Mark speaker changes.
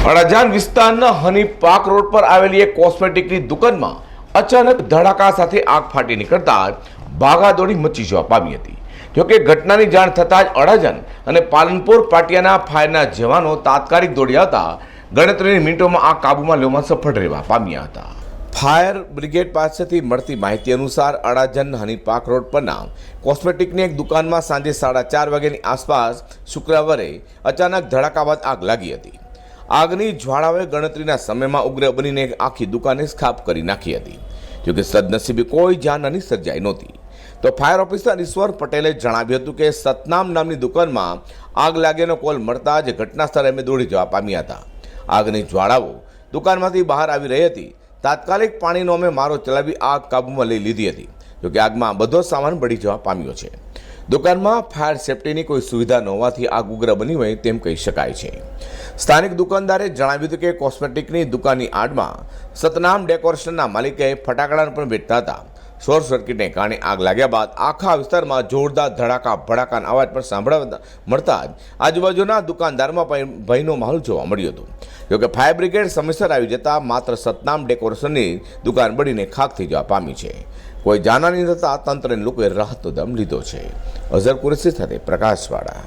Speaker 1: અડાજાન વિસ્તારના હની પાક રોડ પર આવેલી એક કોસ્મેટિકની દુકાનમાં અચાનક ધડાકા સાથે આગ ફાટી નીકળતા ભાગાદોડી મચી જવા પામી હતી. જોકે ઘટનાની જાણ થતાં જ અડાજન અને પાલનપુર પાટિયાના ફાયરના જવાનો તાત્કાલિક દોડી આવતા ગણતરીની મિનિટોમાં આ કાબૂમાં લેવામાં સફળ રહેવા પામ્યા હતા. ફાયર બ્રિગેડ પાસેથી મળતી માહિતી અનુસાર અડાજન હની પાક રોડ પરના કોસ્મેટિકની એક દુકાનમાં સાંજે સાડા ચાર વાગ્યાની આસપાસ શુક્રવારે અચાનક ધડાકા બાદ આગ લાગી હતી. આગની જ્વાળાઓએ ગણતરીના સમયમાં ઉગ્ર બનીને આખી દુકાને સ્ખાપ કરી નાખી હતી. જોકે સદનસીબે કોઈ જાનહાની સર્જાઈ નહોતી. તો ફાયર ઓફિસર ઈશ્વર પટેલે જણાવ્યું હતું કે સતનામ નામની દુકાનમાં આગ લાગ્યાનો કોલ મળતા જ ઘટના સ્થળે અમે દોડી જવા પામ્યા હતા. આગની જ્વાળાઓ દુકાનમાંથી બહાર આવી રહી હતી. તાત્કાલિક પાણીનો અમે મારો ચલાવી આગ કાબૂમાં લઈ લીધી હતી. જોકે આગમાં બધો સામાન બળી જવા પામ્યો છે. દુકાનમાં ફાયર સેફટીની કોઈ સુવિધા ન હોવાથી આગ ઉગ્ર બની હોય તેમ કહી શકાય છે. સ્થાનિક દુકાનદારે જણાવ્યું હતું કે કોસ્મેટિકની દુકાનની આડમાં સતનામ ડેકોરેશનના માલિકે ફટાકડા પણ વેચતા હતા. શોર્ટ સર્કિટને કારણે આગ લાગ્યા બાદ આખા વિસ્તારમાં જોરદાર ધડાકા, ભડાકાના અવાજ પણ સાંભળવા મળતા જ આજુબાજુના દુકાનદારમાં ભયનો માહોલ જોવા મળ્યો હતો. જોકે ફાયર બ્રિગેડ સમયસર આવી જતા માત્ર સતનામ ડેકોરેશનની દુકાન બળીને ખાક થઈ જવા પામી છે. કોઈ જાનહાની થતાં તંત્રને લોકોએ રાહતનો દમ લીધો છે. અઝર કુરેશી સાથે પ્રકાશવાળા